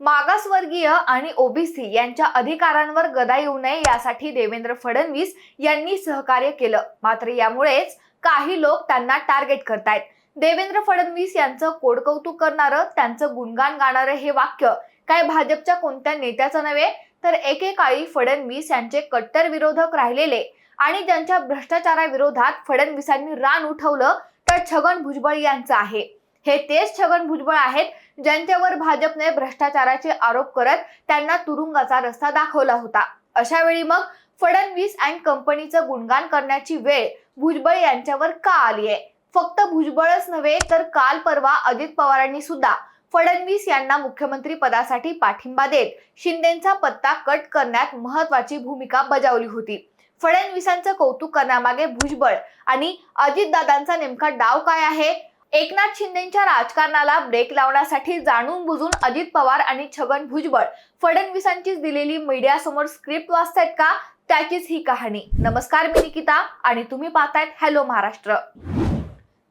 मागासवर्गीय आणि ओबीसी यांच्या अधिकारांवर गदा येऊ नये यासाठी देवेंद्र फडणवीस यांनी सहकार्य केलं. मात्र यामुळेच काही लोक त्यांना टार्गेट करतायत. देवेंद्र फडणवीस यांचं कोडकौतुक करणारं त्यांचं गुणगान गाणारं हे वाक्य काय भाजपच्या कोणत्या नेत्याचं नव्हे तर एकेकाळी फडणवीस यांचे कट्टर विरोधक राहिलेले आणि ज्यांच्या भ्रष्टाचाराविरोधात फडणवीसांनी रान उठवलं तर छगन भुजबळ यांचं आहे. हे तेच छगन भुजबळ आहेत ज्यांच्यावर भाजपने भ्रष्टाचाराचे आरोप करत त्यांना तुरुंगाचा रस्ता दाखवला होता. अशा वेळी मग फडणवीस अँड कंपनीचं गुणगान करण्याची वेळ भुजबळ यांच्यावर का आली आहे? फक्त भुजबळच नव्हे तर काल परवा अजित पवारांनी सुद्धा फडणवीस यांना मुख्यमंत्री पदासाठी पाठिंबा देत शिंदेचा पत्ता कट करण्यात महत्वाची भूमिका बजावली होती. फडणवीसांचं कौतुक करण्यामागे भुजबळ आणि अजितदादांचा नेमका डाव काय आहे? एकनाथ शिंदेच्या राजकारणाला ब्रेक लावण्यासाठी जाणून बुजून अजित पवार आणि छगन भुजबळ फडणवीसांचीच दिलेली मीडिया समोर स्क्रिप्ट वाचतायत का? त्याचीच ही कहाणी. नमस्कार मी निकिता आणि तुम्ही पाहतायत हॅलो महाराष्ट्र.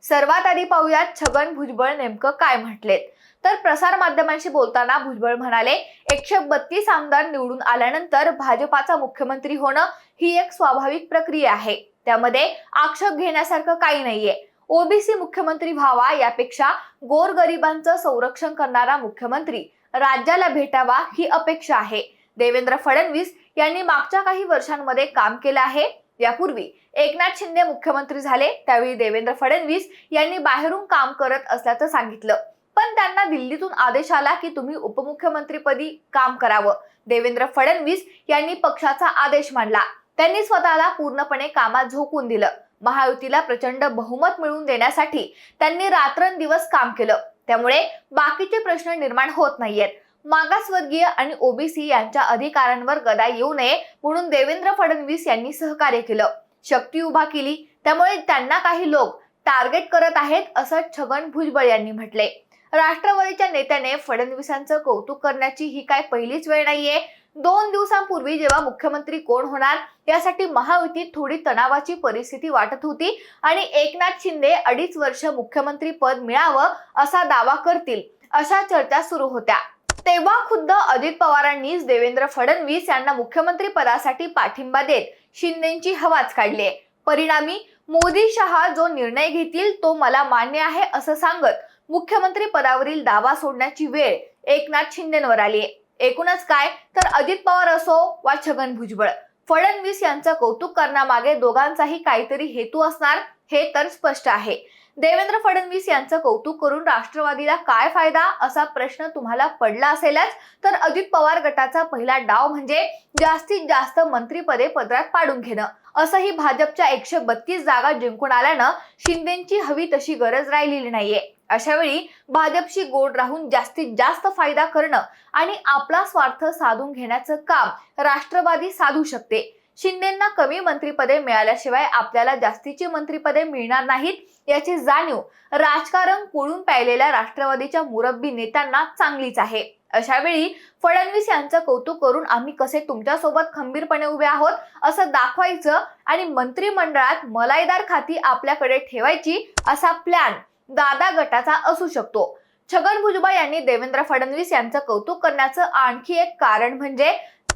सर्वात आधी पाहूयात छगन भुजबळ नेमकं काय म्हटलेत. तर प्रसार माध्यमांशी बोलताना भुजबळ म्हणाले एकशे बत्तीस आमदार निवडून आल्यानंतर भाजपाचा मुख्यमंत्री होणं ही एक स्वाभाविक प्रक्रिया आहे. त्यामध्ये आक्षेप घेण्यासारखं काही नाहीये. ओबीसी मुख्यमंत्री व्हावा यापेक्षा गोरगरिबांचं संरक्षण करणारा मुख्यमंत्री राज्याला भेटावा ही अपेक्षा आहे. देवेंद्र फडणवीस यांनी मागच्या काही वर्षांमध्ये काम केलं आहे. यापूर्वी एकनाथ शिंदे मुख्यमंत्री झाले त्यावेळी देवेंद्र फडणवीस यांनी बाहेरून काम करत असल्याचं सांगितलं. पण त्यांना दिल्लीतून आदेश आला की तुम्ही उपमुख्यमंत्रीपदी काम करावं. देवेंद्र फडणवीस यांनी पक्षाचा आदेश मांडला. त्यांनी स्वतःला पूर्णपणे कामात झोकून दिलं. महायुतीला प्रचंड बहुमत मिळवून देण्यासाठी त्यांनी रात्रंदिवस काम केलं. त्यामुळे बाकीचे प्रश्न निर्माण होत नाहीयेत. मागासवर्गीय आणि ओबीसी यांच्या अधिकारांवर गदा येऊ नये म्हणून देवेंद्र फडणवीस यांनी सहकार्य केलं. शक्ती उभा केली. त्यामुळे त्यांना काही लोक टार्गेट करत आहेत असं छगन भुजबळ यांनी म्हटले. राष्ट्रवादीच्या नेत्याने फडणवीसांचं कौतुक करण्याची ही काय पहिलीच वेळ नाहीये. दोन दिवसांपूर्वी जेव्हा मुख्यमंत्री कोण होणार यासाठी महायुतीत थोडी तणावाची परिस्थिती वाटत होती आणि एकनाथ शिंदे अडीच वर्ष मुख्यमंत्री पद मिळावं असा दावा करतील अशा चर्चा सुरू होत्या. तेव्हा खुद्द अजित पवारांनीच देवेंद्र फडणवीस यांना मुख्यमंत्री पदासाठी पाठिंबा देत शिंदेची हवाच काढली. आहे परिणामी मोदी शहा जो निर्णय घेतील तो मला मान्य आहे असं सांगत मुख्यमंत्री पदावरील दावा सोडण्याची वेळ एकनाथ शिंदेवर आली. आहे एकूणच काय? तर अजित पवार असो वा छगन भुजबळ. फडणवीस यांचं कौतुक करण्यामागे दोघांचाही काहीतरी हेतू असणार हे तर स्पष्ट आहे. देवेंद्र फडणवीस यांचं कौतुक करून राष्ट्रवादीला काय फायदा असा प्रश्न तुम्हाला पडला असेलच तर अजित पवार गटाचा पहिला डाव म्हणजे जास्तीत जास्त मंत्रीपदे पदरात पाडून घेणं. असंही भाजपच्या एकशे बत्तीस जागा जिंकून आल्यानं शिंदेची हवी तशी गरज राहिलेली नाहीये. अशा वेळी भाजपशी गोड राहून जास्तीत जास्त फायदा करणं आणि आपला स्वार्थ साधून घेण्याचं काम राष्ट्रवादी साधू शकते. शिंदेना कमी मंत्रीपदे मिळाल्याशिवाय आपल्याला जास्तीची मंत्रीपदे मिळणार नाहीत याची जाणीव राजकारण कोळून प्यायलेल्या राष्ट्रवादीच्या मुरब्बी नेत्यांना चांगलीच आहे. अशा वेळी फडणवीस यांचं कौतुक करून आम्ही कसे तुमच्यासोबत खंबीरपणे उभे आहोत असं दाखवायचं आणि मंत्रिमंडळात मलाईदार खाती आपल्याकडे ठेवायची असा प्लॅन दादा गटाचा असू शकतो. छगन भुजबळ यांनी देवेंद्र फडणवीस यांचं कौतुक करण्याचं आणखी एक कारण म्हणजे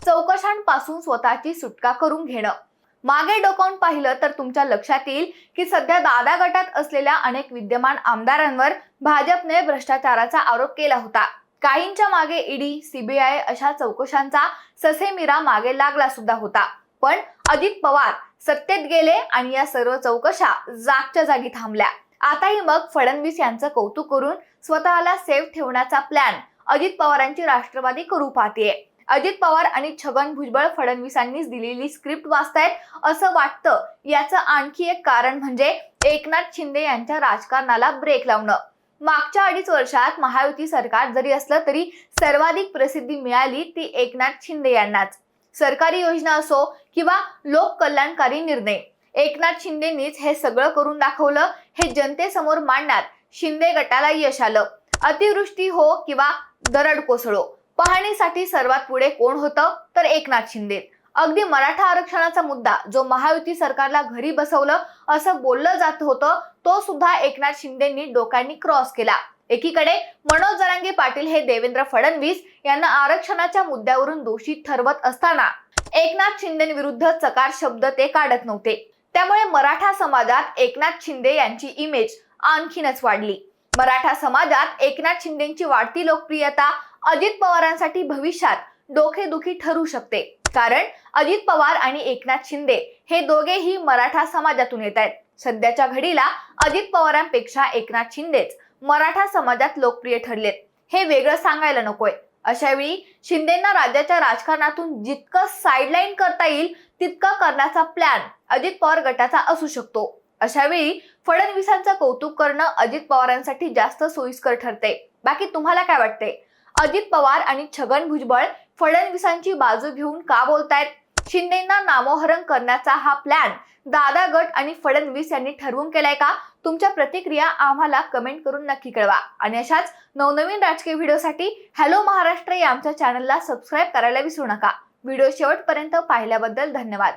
चौकशांपासून स्वतःची सुटका करून घेणं. मागे डोकावून पाहिलं तर तुमच्या लक्षात येईल की सध्या दादा गटात असलेल्या अनेक विद्यमान आमदारांवर भाजपने भ्रष्टाचाराचा आरोप केला होता. काहींच्या मागे ईडी सीबीआय अशा चौकशांचा ससेमिरा मागे लागला सुद्धा होता. पण अजित पवार सत्तेत गेले आणि या सर्व चौकशा जागच्या जागी थांबल्या. आताही मग फडणवीस यांचं कौतुक करून स्वतःला सेफ ठेवण्याचा प्लॅन अजित पवारांची राष्ट्रवादी करू पाहतीये. अजित पवार आणि छगन भुजबळ फडणवीसांनीच दिलेली स्क्रिप्ट वाचतायत असं वाटतं. याचं आणखी एक कारण म्हणजे एकनाथ शिंदे यांच्या राजकारणाला ब्रेक लावणं. मागच्या अडीच वर्षात महायुती सरकार जरी असलं तरी सर्वाधिक प्रसिद्धी मिळाली ती एकनाथ शिंदे यांनाच. सरकारी योजना असो किंवा लोक कल्याणकारी निर्णय. एकनाथ शिंदेनीच हे सगळं करून दाखवलं हे जनतेसमोर मांडण्यात शिंदे गटाला यश आलं. अतिवृष्टी हो किंवा दरड कोसळो पाहणीसाठी सर्वात पुढे कोण होतं? तर एकनाथ शिंदे. अगदी मराठा आरक्षणाचा मुद्दा जो महायुती सरकारला घरी बसवलं असं बोललं जात होतं तो सुद्धा एकनाथ शिंदेनी डोक्यांनी क्रॉस केला. एकीकडे मनोज जरांगे पाटील हे देवेंद्र फडणवीस यांना आरक्षणाच्या मुद्द्यावरून दोषी ठरवत असताना एकनाथ शिंदेविरुद्ध चकार शब्द ते काढत नव्हते. त्यामुळे मराठा समाजात एकनाथ शिंदे यांची इमेज आणखीनच वाढली. मराठा समाजात एकनाथ शिंदेची वाढती लोकप्रियता अजित पवारांसाठी भविष्यात डोकेदुखी ठरू शकते. कारण अजित पवार आणि एकनाथ शिंदे हे दोघेही मराठा समाजातून येत आहेत. सध्याच्या घडीला अजित पवारांपेक्षा एकनाथ शिंदेच मराठा समाजात लोकप्रिय ठरलेत. हे वेगळं सांगायला नकोय. अशावेळी शिंदेना राज्याच्या राजकारणातून जितकं साईडलाईन करता येईल तितकं करण्याचा प्लॅन अजित पवार गटाचा असू शकतो. अशावेळी फडणवीसांचं कौतुक करणं अजित पवारांसाठी जास्त सोयीस्कर ठरते. बाकी तुम्हाला काय वाटते? अजित पवार आणि छगन भुजबळ फडणवीसांची बाजू घेऊन का बोलतायत? शिंदेना नामोहरण करण्याचा हा प्लॅन दादा गट आणि फडणवीस यांनी ठरवून केलाय का? तुमच्या प्रतिक्रिया आम्हाला कमेंट करून नक्की कळवा. आणि अशाच नवनवीन राजकीय व्हिडिओसाठी हॅलो महाराष्ट्र या आमच्या चॅनलला सबस्क्राईब करायला विसरू नका. व्हिडिओ शेवटपर्यंत पाहिल्याबद्दल धन्यवाद.